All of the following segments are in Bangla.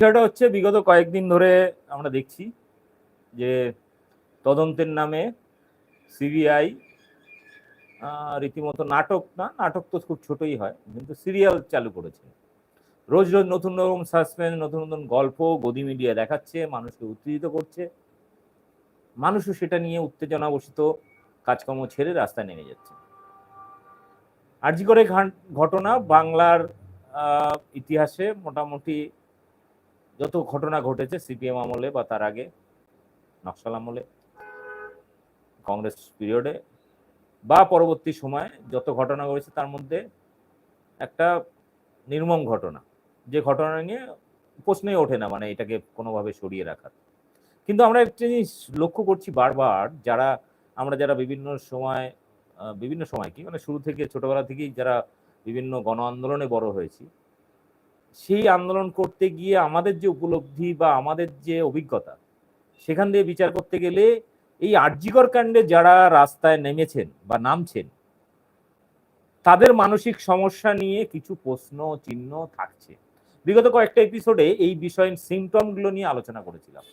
বিষয়টা হচ্ছে বিগত কয়েকদিন ধরে আমরা দেখছি যে তদন্তের নামে সিবিআই রীতিমতো নাটক না, নাটক তো খুব ছোটই হয়, কিন্তু সিরিয়াল চালু করেছে। রোজ রোজ নতুন রকম সাসপেন্স, নতুন নতুন গল্প গদি মিডিয়া দেখাচ্ছে, মানুষকে উত্তেজিত করছে। মানুষও সেটা নিয়ে উত্তেজনা বসিত কাজকর্ম ছেড়ে রাস্তায় নেমে যাচ্ছে। আরজি করে ঘটনা বাংলার ইতিহাসে মোটামুটি যত ঘটনা ঘটেছে সিপিএম আমলে বা তার আগে, নকশাল আমলে, কংগ্রেস পিরিয়ডে বা পরবর্তী সময়ে যত ঘটনা ঘটেছে তার মধ্যে একটা নির্মম ঘটনা। যে ঘটনা নিয়ে প্রশ্নই ওঠে না মানে এটাকে কোনোভাবে সরিয়ে রাখার। কিন্তু আমরা একটা জিনিস লক্ষ্য করছি বারবার, যারা, আমরা যারা বিভিন্ন সময় বিভিন্ন সময় কি মানে শুরু থেকে, ছোটবেলা থেকেই যারা বিভিন্ন গণ আন্দোলনে বড় হয়েছি সেই আন্দোলন করতে গিয়ে আমাদের যে উপলব্ধি বা আমাদের যে অভিজ্ঞতা, সেখান দিয়ে বিচার করতে গেলে এই আর্যিকর কাণ্ডে যারা রাস্তায় নেমেছেন বা নামছেন, তাদের মানসিক সমস্যা নিয়ে কিছু প্রশ্ন, চিহ্ন থাকছে। বিগত কয়েকটা এপিসোডে এই বিষয়ের সিমটমগুলো নিয়ে আলোচনা করেছিলাম।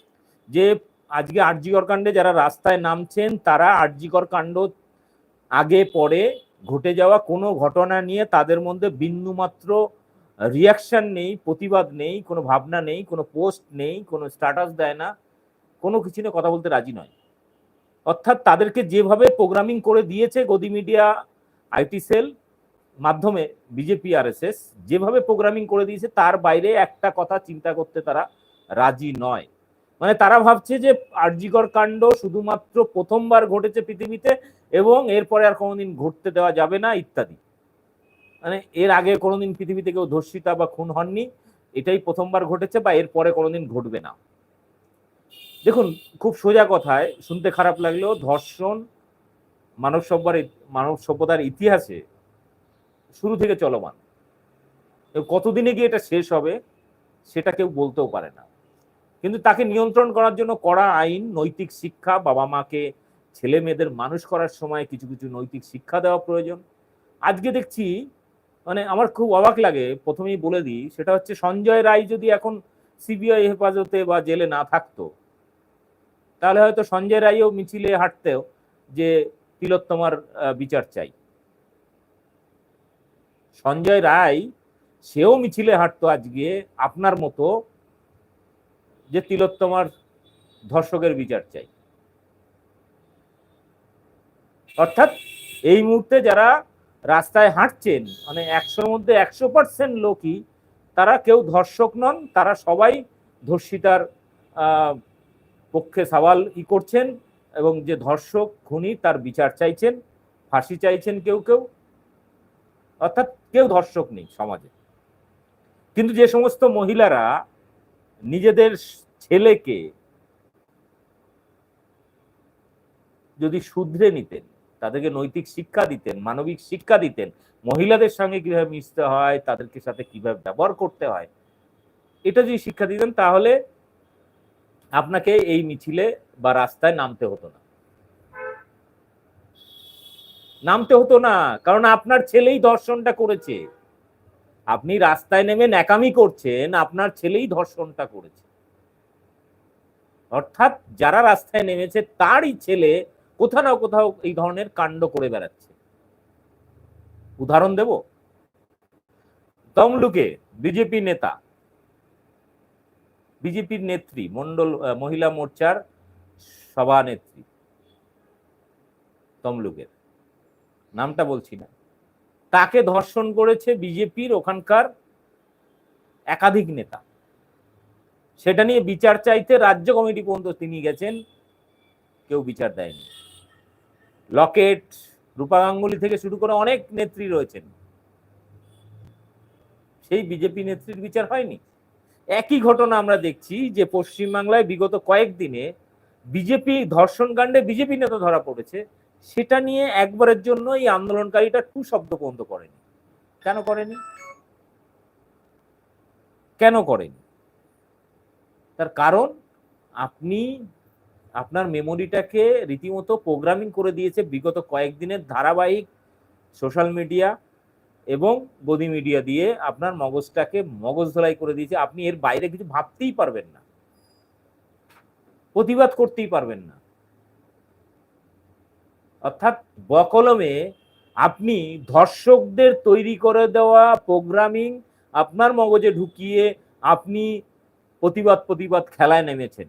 যে আজকে আর্যিকর কাণ্ডে যারা রাস্তায় নামছেন, তারা আর্যিকর কাণ্ড আগে, পরে ঘটে যাওয়া কোনো ঘটনা নিয়ে তাদের মধ্যে বিন্দুমাত্র রিয়াকশন নেই, প্রতিবাদ নেই, কোনো ভাবনা নেই, কোনো পোস্ট নেই, কোনো স্ট্যাটাস দেয় না, কোনো কিছু নিয়ে কথা বলতে রাজি নয়। অর্থাৎ তাদেরকে যেভাবে প্রোগ্রামিং করে দিয়েছে গদি মিডিয়া আইটি সেল মাধ্যমে বিজেপি আরএসএস যেভাবে প্রোগ্রামিং করে দিয়েছে, তার বাইরে একটা কথা চিন্তা করতে তারা রাজি নয়। মানে তারা ভাবছে যে আরজিকর কাণ্ড শুধুমাত্র প্রথমবার ঘটেছে পৃথিবীতে এবং এরপরে আর কোনোদিন ঘটতে দেওয়া যাবে না, ইত্যাদি। মানে এর আগে কোনোদিন পৃথিবীতে কেউ ধর্ষিতা বা খুন হননি, এটাই প্রথমবার ঘটেছে বা এরপরে কোনোদিন ঘটবে না। দেখুন, খুব সোজা কথায় শুনতে খারাপ লাগলেও ধর্ষণ মানব সভ্যার মানব সভ্যতার ইতিহাসে শুরু থেকে চলমান। কতদিনে গিয়ে এটা শেষ হবে, সেটা কেউ বলতেও পারে না। কিন্তু তাকে নিয়ন্ত্রণ করার জন্য কড়া আইন, নৈতিক শিক্ষা, বাবা মাকে, ছেলে মেয়েদের মানুষ করার সময় কিছু কিছু নৈতিক শিক্ষা দেওয়া প্রয়োজন। আজকে দেখছি মানে আমার খুব অবাক লাগে, প্রথমেই বলে দিই, সেটা হচ্ছে সঞ্জয় রায় যদি এখন সিবিআই হেফাজতে বা জেলে না থাকতো, তাহলে হয়তো সঞ্জয় রায়ও মিছিলে হাঁটতেও যে তিলোত্তমার বিচার চাই। সঞ্জয় রায়, সেও মিছিলে হাঁটতো আজকে আপনার মতো যে তিলোত্তমার ধর্ষকের বিচার চাই। অর্থাৎ এই মুহূর্তে যারা রাস্তায় হাঁটছেন মানে একশোর মধ্যে একশো পার্সেন্ট লোকই তারা কেউ ধর্ষক নন, তারা সবাই ধর্ষিতার পক্ষে সওয়াল ই করছেন এবং যে ধর্ষক খুনি তার বিচার চাইছেন, ফাঁসি চাইছেন কেউ কেউ, অর্থাৎ কেউ ধর্ষক নেই সমাজে। কিন্তু যে সমস্ত মহিলারা নিজেদের ছেলেকে যদি শুধরে নিতেন তাদেরকে নৈতিক শিক্ষা দিতেন, মানবিক শিক্ষা দিতেন। মহিলাদের সঙ্গে কীভাবে মিশতে হয়, তাদেরকে সাথে কীভাবে ব্যবহার করতে হয়, এটা যদি শিক্ষা দিতেন তাহলে আপনাকে এই মিছিলে বা রাস্তায় নামতে হতো না। নামতে হতো না, কারণ আপনার ছেলেই ধর্ষণটা করেছে। আপনি রাস্তায় নেমে ন্যাকামি করছেন, আপনার ছেলেই ধর্ষণটা করেছে। অর্থাৎ যারা রাস্তায় নেমেছে, তারই ছেলে কোথাও না কোথাও এই ধরনের কাণ্ড করে বেড়াচ্ছে। উদাহরণ দেব? তমলুকে বিজেপি নেতা বিজেপির নেত্রী মন্ডল মহিলা মোর্চার সভানেত্রী তমলুকের। নামটা বলছি না। তাকে ধর্ষণ করেছে বিজেপির ওখানকার একাধিক নেতা। সেটা নিয়ে বিচার চাইতে রাজ্য কমিটি পর্যন্ত তিনি গেছেন, কেউ বিচার দেয়নি। লকেট, রূপা গাঙ্গুলি থেকে শুরু করে অনেক নেত্রী রয়েছেন। সেই বিজেপি নেত্রীর বিচার হয়নি। একই ঘটনা আমরা দেখছি যে পশ্চিমবাংলায় বিগত কয়েকদিনে বিজেপি ধর্ষণ কাণ্ডে বিজেপি নেতা ধরা পড়েছে। সেটা নিয়ে একবারের জন্য এই আন্দোলনকারীটা টু শব্দ পর্যন্ত করেনি। কেন করেনি? কেন করেনি? তার কারণ আপনি আপনার মেমোরিটাকে রীতিমতো প্রোগ্রামিং করে দিয়েছে বিগত কয়েকদিনের ধারাবাহিক সোশ্যাল মিডিয়া এবং গদি মিডিয়া দিয়ে আপনার মগজটাকে মগজ ধলাই করে দিয়েছে। আপনি এর বাইরে কিছু ভাবতেই পারবেন না। প্রতিবাদ করতেই পারবেন না। অর্থাৎ বকলমে আপনি ধর্ষকদের তৈরি করে দেওয়া প্রোগ্রামিং আপনার মগজে ঢুকিয়ে আপনি প্রতিবাদ প্রতিবাদ খেলায় নেমেছেন।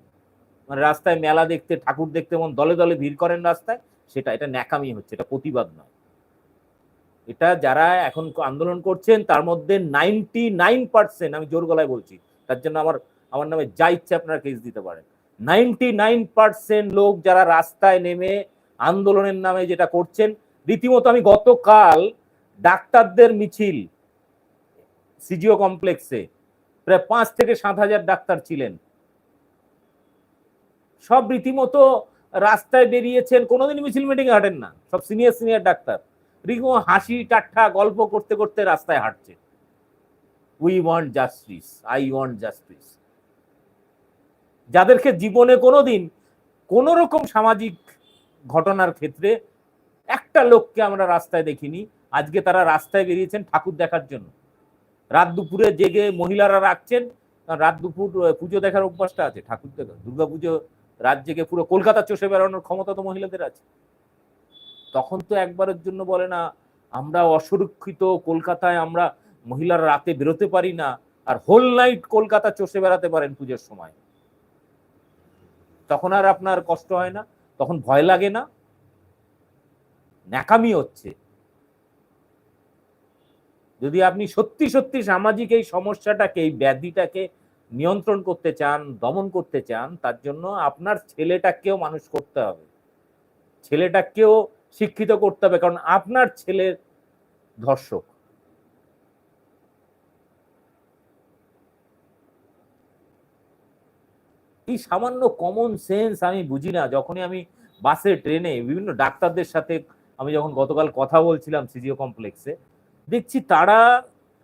মানে রাস্তায় মেলা দেখতে, ঠাকুর দেখতে মন দলে দলে ভিড় করেন রাস্তায়, সেটা, এটা ন্যাকামি হচ্ছে, এটা প্রতিবাদ নয়। এটা যারা এখন আন্দোলন করছেন, তার মধ্যে নাইনটি নাইন পার্সেন্ট আমি জোর গলায় বলছি, তার জন্য আমার আমার নামে যা ইচ্ছে আপনারা কেস দিতে পারেন। নাইনটি নাইন পার্সেন্ট লোক যারা রাস্তায় নেমে আন্দোলনের নামে যেটা করছেন, রীতিমতো আমি গতকাল ডাক্তারদের মিছিল, সিজিও কমপ্লেক্সে, প্রায় পাঁচ থেকে সাত হাজার ডাক্তার ছিলেন। সব রীতিমতো রাস্তায় বেরিয়েছেন কোনোদিন মিছিল মিটিং হাঁটেন না। সব সিনিয়র সিনিয়র ডাক্তার। রীতিমতো হাসি, ঠাট্টা, গল্প করতে করতে রাস্তায় হাঁটছে। We want justice I want justice যাদেরকে জীবনে কোনোদিন কোন রকম সামাজিক ঘটনার ক্ষেত্রে একটা লোককে আমরা রাস্তায় দেখিনি, আজকে তারা রাস্তায় বেরিয়েছেন ঠাকুর দেখার জন্য। রাত দুপুরে জেগে মহিলারা রাখছেন রাত দুপুর পুজো দেখার অভ্যাসটা আছে, ঠাকুর দেখা দুর্গা জেগে পুরো কলকাতা চষে বেড়ানোর ক্ষমতা তো মহিলাদের আছে। তখন তো একবারের জন্য বলে না, আমরা অসুরক্ষিত, কলকাতায় আমরা মহিলারা রাতে বেরোতে পারি না, আর হোল নাইট কলকাতা চষে বেড়াতে পারেন পুজোর সময়। তখন আর আপনার কষ্ট হয় না, তখন ভয় লাগে না। ন্যাকামি হচ্ছে। যদি আপনি সত্যি সত্যি সামাজিক এই সমস্যাটাকে, এই ব্যাধিটাকে নিয়ন্ত্রণ করতে চান, দমন করতে চান, তার জন্য আপনার ছেলেটাকেও মানুষ করতে হবে। ছেলেটাকেও শিক্ষিত করতে হবে, কারণ আপনার ছেলের ধর্ষক। এই সামান্য কমন সেন্স আমি বুঝি না, যখনই আমি বাসে, ট্রেনে, বিভিন্ন ডাক্তারদের সাথে আমি যখন গতকাল কথা বলছিলাম সিজিও কমপ্লেক্সে দেখছি তারা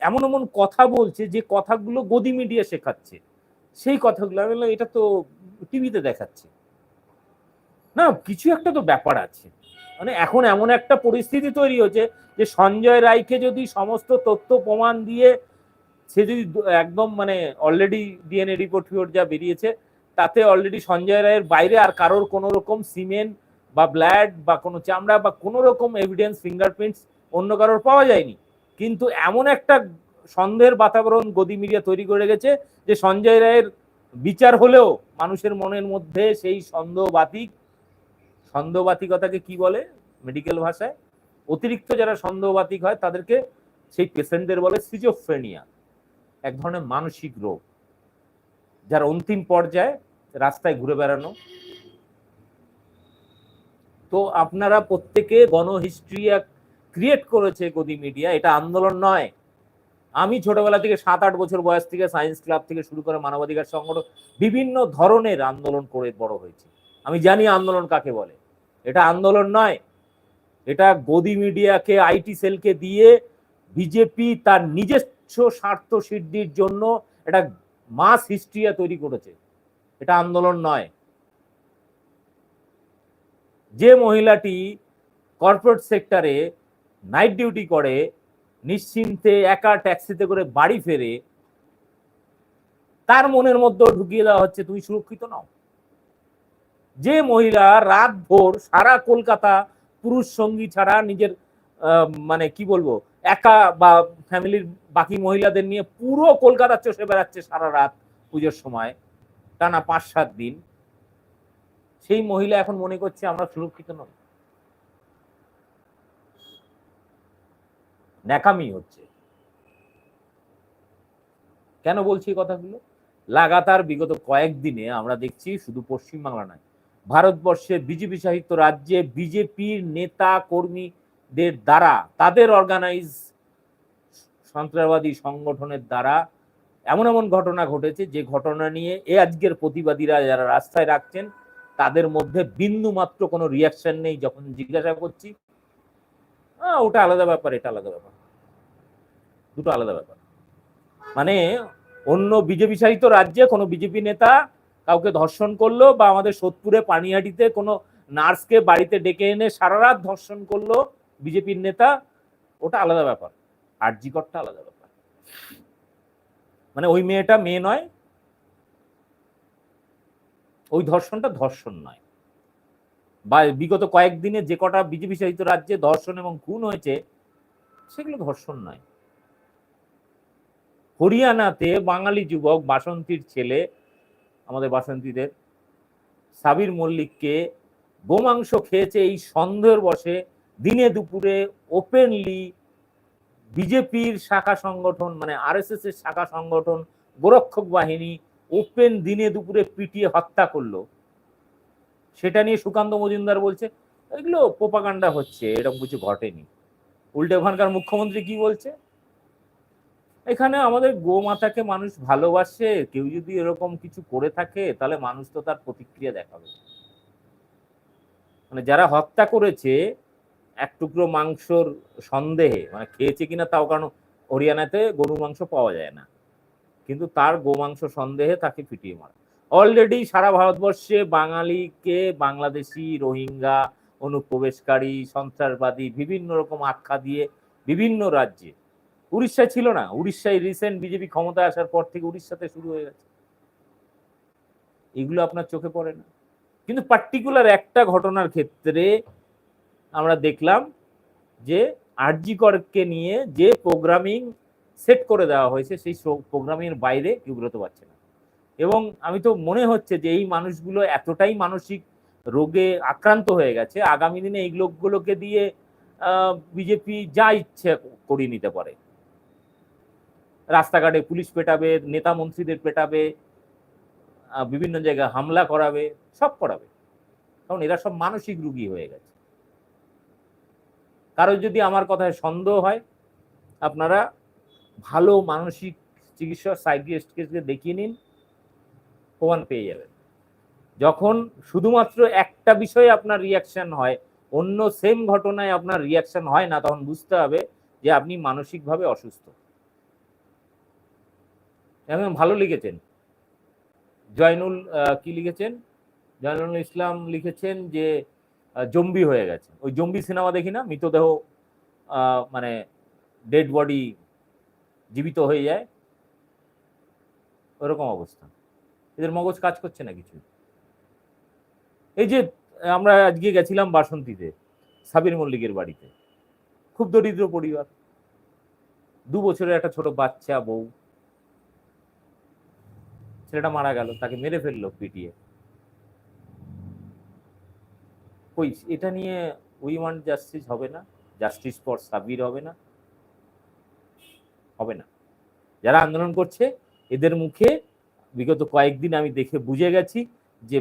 এমন এমন কথা বলছে যে কথাগুলো গদি মিডিয়া শেখাচ্ছে। সেই কথাগুলো, আমি বললাম, এটা তো টিভিতে দেখাচ্ছে। না, কিছু একটা তো ব্যাপার আছে। মানে এখন এমন একটা পরিস্থিতি তৈরি হচ্ছে যে সঞ্জয় রায়কে যদি সমস্ত তথ্য প্রমাণ দিয়ে সে যদি একদম মানে অলরেডি ডিএনএ রিপোর্ট ফিপোর্ট যা বেরিয়েছে, তাতে অলরেডি সঞ্জয় রায়ের বাইরে আর কারোর কোনো রকম সিমেন্ট বা ব্ল্যাড বা কোনো চামড়া বা কোনো রকম এভিডেন্স ফিঙ্গারপ্রিন্টস অন্য কারোর পাওয়া যায়নি। কিন্তু এমন একটা সন্দেহের বাতাবরণ গদি মিডিয়া তৈরি করে গেছে যে সঞ্জয় রায়ের বিচার হলেও মানুষের মনের মধ্যে সেই সন্দেহবাতিক, সন্দেহবাতিকতাকে কি বলে মেডিকেল ভাষায়? অতিরিক্ত যারা সন্দেহবাতিক হয় তাদেরকে সেই পেশেন্টদের বলে সিজোফ্রেনিয়া এক ধরনের মানসিক রোগ, যার অন্তিম পর্যায়ে রাস্তায় ঘুরে বেড়ানো। তো আপনারা প্রত্যেকে গণহিস্ট্রি ক্রিয়েট করেছে গদি মিডিয়া এটা আন্দোলন নয়। আমি ছোটবেলা থেকে সাত আট বছর বয়স থেকে সায়েন্স ক্লাব থেকে শুরু করে মানবাধিকার সংগঠন বিভিন্ন ধরনের আন্দোলন করে বড় হয়েছে। আমি জানি আন্দোলন কাকে বলে। এটা আন্দোলন নয়। এটা গদি মিডিয়াকে আইটি সেলকে দিয়ে বিজেপি তার নিজস্ব স্বার্থ সিদ্ধির জন্য একটা মাস হিস্ট্রিয়া তৈরি করেছে। এটা আন্দোলন নয়। যে মহিলাটি কর্পোরেট সেক্টরে নাইট ডিউটি করে, নিশ্চিন্তে একা ট্যাক্সিতে করে বাড়ি ফেরে, তার মনের মধ্যে ঢুকিয়ে দেওয়া হচ্ছে, তুমি সুরক্ষিত নও। যে মহিলা রাত ভোর সারা কলকাতা পুরুষ সঙ্গী ছাড়া নিজের মানে কি বলব, একা বা ফ্যামিলির বাকি মহিলাদের নিয়ে পুরো কলকাতা চষে বেড়াচ্ছে সারা রাত পুজোর সময়, টানা পাঁচ সাত দিন, সেই মহিলা এখন মনে করছে, আমরা সুরক্ষিত নই। ন্যাকামি হচ্ছে। কেন বলছি এই কথাগুলো? লাগাতার বিগত কয়েকদিনে আমরা দেখছি শুধু পশ্চিমবাংলা নয়, ভারতবর্ষে বিজেপি সাহিত্য রাজ্যে বিজেপির নেতা কর্মীদের দ্বারা, তাদের অর্গানাইজ সন্ত্রাসবাদী সংগঠনের দ্বারা এমন এমন ঘটনা ঘটেছে যে ঘটনা নিয়ে এ আজকের প্রতিবাদীরা যারা রাস্তায় রাখছেন, তাদের মধ্যে বিন্দু মাত্র কোনো রিয়াকশন নেই যখন জিজ্ঞাসা করছি। ওটা আলাদা ব্যাপার, এটা আলাদা ব্যাপার। দুটো আলাদা ব্যাপার। মানে অন্য বিজেপি সাহিত্য রাজ্যে কোনো বিজেপি নেতা কাউকে ধর্ষণ করল বা আমাদের সোদপুরে পানিহাটিতে কোনো নার্সকে বাড়িতে ডেকে এনে সারা রাত ধর্ষণ করল বিজেপির নেতা, ওটা আলাদা ব্যাপার। আরজিকরটা আলাদা ব্যাপার। মানে ওই মেয়েটা মেয়ে নয়। ওই ধর্ষণটা ধর্ষণ নয়। বা বিগত কয়েকদিনে যে কটা বিজেপি শাসিত রাজ্যে ধর্ষণ এবং খুন হয়েছে, সেগুলো ধর্ষণ নয়। হরিয়ানাতে বাঙালি যুবক বাসন্তীর ছেলে, আমাদের বাসন্তীদের, সাবির মল্লিককে গোমাংস খেয়েছে এই সন্দেহের বসে। দিনে দুপুরে ওপেনলি বিজেপির শাখা সংগঠন মানে আরএসএস এর শাখা সংগঠন, গোরক্ষক বাহিনী ওপেন দিনে দুপুরে পিটিয়ে হত্যা করল। সেটা নিয়ে সুকান্ত মজুমদার বলছে, এগুলো পোপাগান্ডা হচ্ছে, এরকম কিছু ঘটেনি। উল্টে ওখানকার মুখ্যমন্ত্রী কি বলছে? এখানে আমাদের গোমাতাকে মানুষ ভালোবাসে, কেউ যদি এরকম কিছু করে থাকে, তাহলে মানুষ তো তার প্রতিক্রিয়া দেখাবে। মানে যারা হত্যা করেছে, এক টুকরো মাংসর সন্দেহে মানে খেয়েছে কিনা তাও কারণ হরিয়ানাতে গরু মাংস পাওয়া যায় না। কিন্তু তার গোমাংস সন্দেহে তাকে পিটিয়ে মারা। অলরেডি সারা ভারতবর্ষে বাঙালিকে বাংলাদেশি রোহিঙ্গা, অনুপ্রবেশকারী, সন্ত্রাসবাদী, বিভিন্ন রকম আখ্যা দিয়ে বিভিন্ন রাজ্যে উড়িষ্যায় ছিল না। উড়িষ্যায় রিসেন্ট বিজেপি ক্ষমতায় আসার পর থেকে উড়িষ্যাতে শুরু হয়ে গেছে। এগুলো আপনার চোখে পড়ে না। কিন্তু পার্টিকুলার একটা ঘটনার ক্ষেত্রে আমরা দেখলাম যে আরজিকরকে নিয়ে যে প্রোগ্রামিং সেট করে দেওয়া হয়েছে, সেই প্রোগ্রামের বাইরে কেউ বেরোতে পারছে না। এবং আমি তো মনে হচ্ছে যে এই মানুষগুলো এতটাই মানসিক রোগে আক্রান্ত হয়ে গেছে, আগামী দিনে এই লোকগুলোকে দিয়ে বিজেপি যা ইচ্ছে করিয়ে নিতে পারে। রাস্তাঘাটে পুলিশ পেটাবে, নেতা মন্ত্রীদের পেটাবে বিভিন্ন জায়গায় হামলা করাবে, সব করাবে। কারণ এরা সব মানসিক রুগী হয়ে গেছে। কারোর যদি আমার কথায় সন্দেহ হয়, আপনারা ভালো মানসিক চিকিৎসা সাইকিয়াট্রিস্টকে দেখিয়ে নিন, প্রমাণ পেয়ে যাবেন। যখন শুধুমাত্র একটা বিষয়ে আপনার রিয়াকশন হয়, অন্য সেম ঘটনায় আপনার রিয়াকশন হয় না, তখন বুঝতে হবে যে আপনি মানসিকভাবে অসুস্থ। এবং ভালো লিখেছেন। জয়নুল কি লিখেছেন? জয়নুল ইসলাম লিখেছেন যে জম্বি হয়ে গেছে। ওই জম্বি সিনেমা দেখি না? মৃতদেহ মানে ডেড বডি জীবিত হয়ে যায়। ওরকম অবস্থা। এদের মগজ কাজ করছে না কিছু। এই যে আমরা আজকে গেছিলাম বাসন্তীতে, সাবির মল্লিকের বাড়িতে। খুব দরিদ্র পরিবার। দু বছরের একটা ছোট বাচ্চা, বউ। ছেলেটা মারা গেল, তাকে মেরে ফেলল পিটিয়ে। কই, এটা নিয়ে উই ওয়ান্ট জাস্টিস হবে না? জাস্টিস ফর সাবির হবে না? হবে না। যারা আন্দোলন করছে, এদের মুখে বিগত কয়েকদিন আমি দেখে বুঝে গেছি যে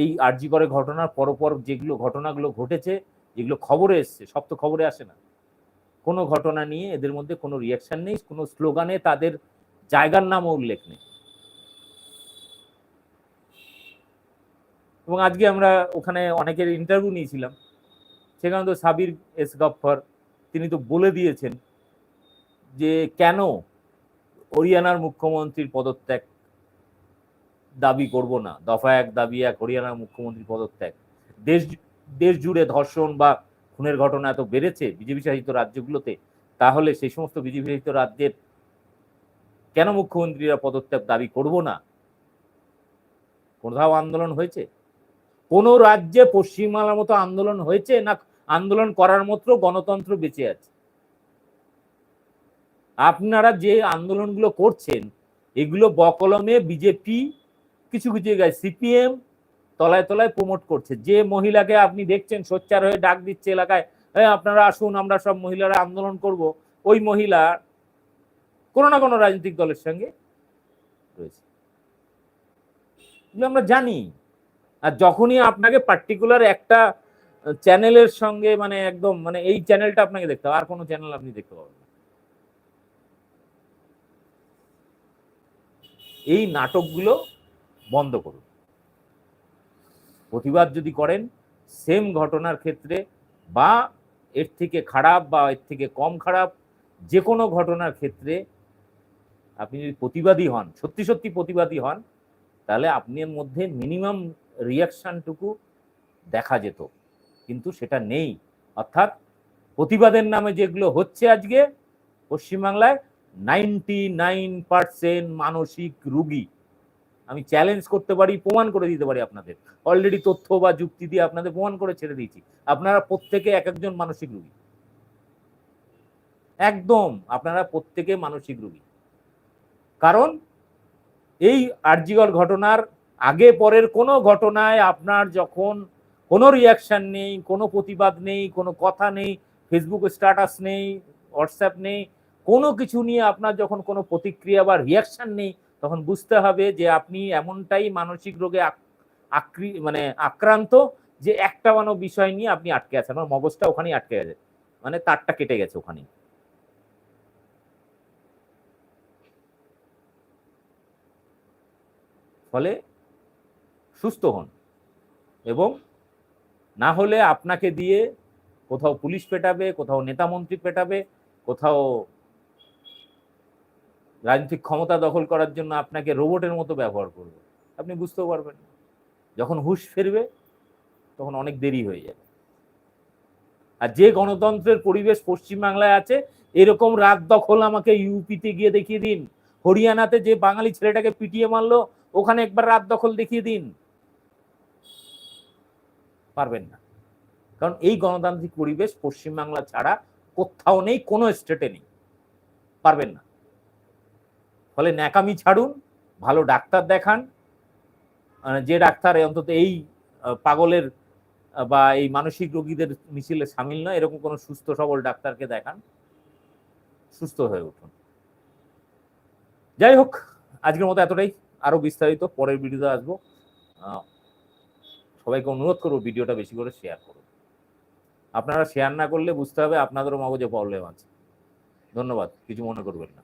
এই আরজি করে ঘটনার পরপর যেগুলো ঘটনাগুলো ঘটেছে, যেগুলো খবরে এসছে, সব তো খবরে আসে না। কোনো ঘটনা নিয়ে এদের মধ্যে কোনো রিয়াকশন নেই, কোনো স্লোগানে তাদের জায়গার নামও উল্লেখ নেই। এবং আজকে আমরা ওখানে অনেকের ইন্টারভিউ নিয়েছিলাম। সেখানে তো সাবির এস গফর তিনি তো বলে দিয়েছেন যে কেন হরিয়ানার মুখ্যমন্ত্রীর পদত্যাগ দাবি করব না? দফা এক দাবি এক, হরিয়ানার মুখ্যমন্ত্রীর পদত্যাগ। দেশ দেশ জুড়ে ধর্ষণ বা খুনের ঘটনা এত বেড়েছে বিজেপি শাসিত রাজ্যগুলোতে, তাহলে সেই সমস্ত বিজেপি শাসিত রাজ্যের কেন মুখ্যমন্ত্রীরা পদত্যাগ দাবি করব না? কোথাও আন্দোলন হয়েছে? কোন রাজ্যে পশ্চিমবাংলার মতো আন্দোলন হয়েছে না আন্দোলন করার মতো গণতন্ত্র বেঁচে আছে? আপনারা যে আন্দোলনগুলো করছেন, এগুলো বকলমে বিজেপি, কিছু কিছু জায়গায় সিপিএম তলায় তলায় প্রমোট করছে। যে মহিলাকে আপনি দেখছেন, সোচ্চার হয়ে ডাক দিচ্ছে এলাকায় হ্যাঁ আপনারা আসুন, আমরা সব মহিলারা আন্দোলন করব। ওই মহিলা কোনো না কোনো রাজনৈতিক দলের সঙ্গে রয়েছে। আমরা জানি। আর যখনই আপনাকে পার্টিকুলার একটা চ্যানেলের সঙ্গে মানে একদম মানে এই চ্যানেলটা আপনাকে দেখতে হবে, আর কোনো চ্যানেল আপনি দেখতে পাবেন এই নাটকগুলো বন্ধ করুন। প্রতিবাদ যদি করেন সেম ঘটনার ক্ষেত্রে বা এর থেকে খারাপ বা এর থেকে কম খারাপ যে কোনো ঘটনার ক্ষেত্রে আপনি যদি প্রতিবাদী হন, সত্যি সত্যি প্রতিবাদী হন, তাহলে আপনার মধ্যে মিনিমাম রিয়াকশানটুকু দেখা যেত। কিন্তু সেটা নেই। অর্থাৎ প্রতিবাদের নামে যেগুলো হচ্ছে আজকে, পশ্চিমবাংলায় নাইনটি নাইন পার্সেন্ট মানসিক রুগী। আমি চ্যালেঞ্জ করতে পারি, প্রমাণ করে দিতে পারি আপনাদের। অলরেডি তথ্য বা যুক্তি দিয়ে আপনাদের প্রমাণ করে ছেড়ে দিয়েছি। আপনারা প্রত্যেকে এক একজন মানসিক রুগী। একদম, আপনারা প্রত্যেকে মানসিক রুগী। কারণ এই আর্জিগর ঘটনার আগে পরের কোনো ঘটনায় আপনার যখন কোনো রিয়াকশন নেই, কোনো প্রতিবাদ নেই, কোনো কথা নেই ফেসবুক স্ট্যাটাস নেই হোয়াটসঅ্যাপ নেই, কোনো কিছু নিয়ে আপনার যখন কোনো প্রতিক্রিয়া বা রিয়াকশন নেই, তখন বুঝতে হবে যে আপনি এমনটাই মানসিক রোগে আক- আক্রি মানে আক্রান্ত যে একটা মানো বিষয় নিয়ে আপনি আটকে আছেন। আমার মগজটা ওখানেই আটকে গেছে মানে তারটা কেটে গেছে ওখানেই। ফলে সুস্থ হন। এবং না হলে আপনাকে দিয়ে কোথাও পুলিশ পেটাবে, কোথাও নেতা মন্ত্রী পেটাবে, কোথাও রাজনৈতিক ক্ষমতা দখল করার জন্য আপনাকে রোবটের মতো ব্যবহার করবে। আপনি বুঝতেও পারবেন না। যখন হুঁশ ফিরবে, তখন অনেক দেরি হয়ে যাবে। আর যে গণতন্ত্রের পরিবেশ পশ্চিমবাংলায় আছে, এরকম রাত দখল আমাকে ইউপিতে গিয়ে দেখিয়ে দিন। হরিয়ানাতে যে বাঙালি ছেলেটাকে পিটিয়ে মারলো, ওখানে একবার রাত দখল দেখিয়ে দিন। পারবেন না। কারণ এই গণতান্ত্রিক পরিবেশ পশ্চিমবাংলা ছাড়া কোথাও নেই, কোনো স্টেটে নেই। পারবেন না। ফলে ন্যাকামি ছাড়ুন, ভালো ডাক্তার দেখান। যে ডাক্তার অন্তত এই পাগলের বা এই মানসিক রোগীদের মিছিলে সামিল নয়, এরকম কোনো সুস্থ সবল ডাক্তারকে দেখান, সুস্থ হয়ে উঠুন। যাই হোক, আজকের মতো এতটাই। আরও বিস্তারিত পরের ভিডিওতে আসব। সবাইকে অনুরোধ করব ভিডিওটা বেশি করে শেয়ার করুন আপনারা শেয়ার না করলে বুঝতে হবে আপনাদেরও মগজে প্রবলেম আছে। ধন্যবাদ, কিছু মনে করবেন না।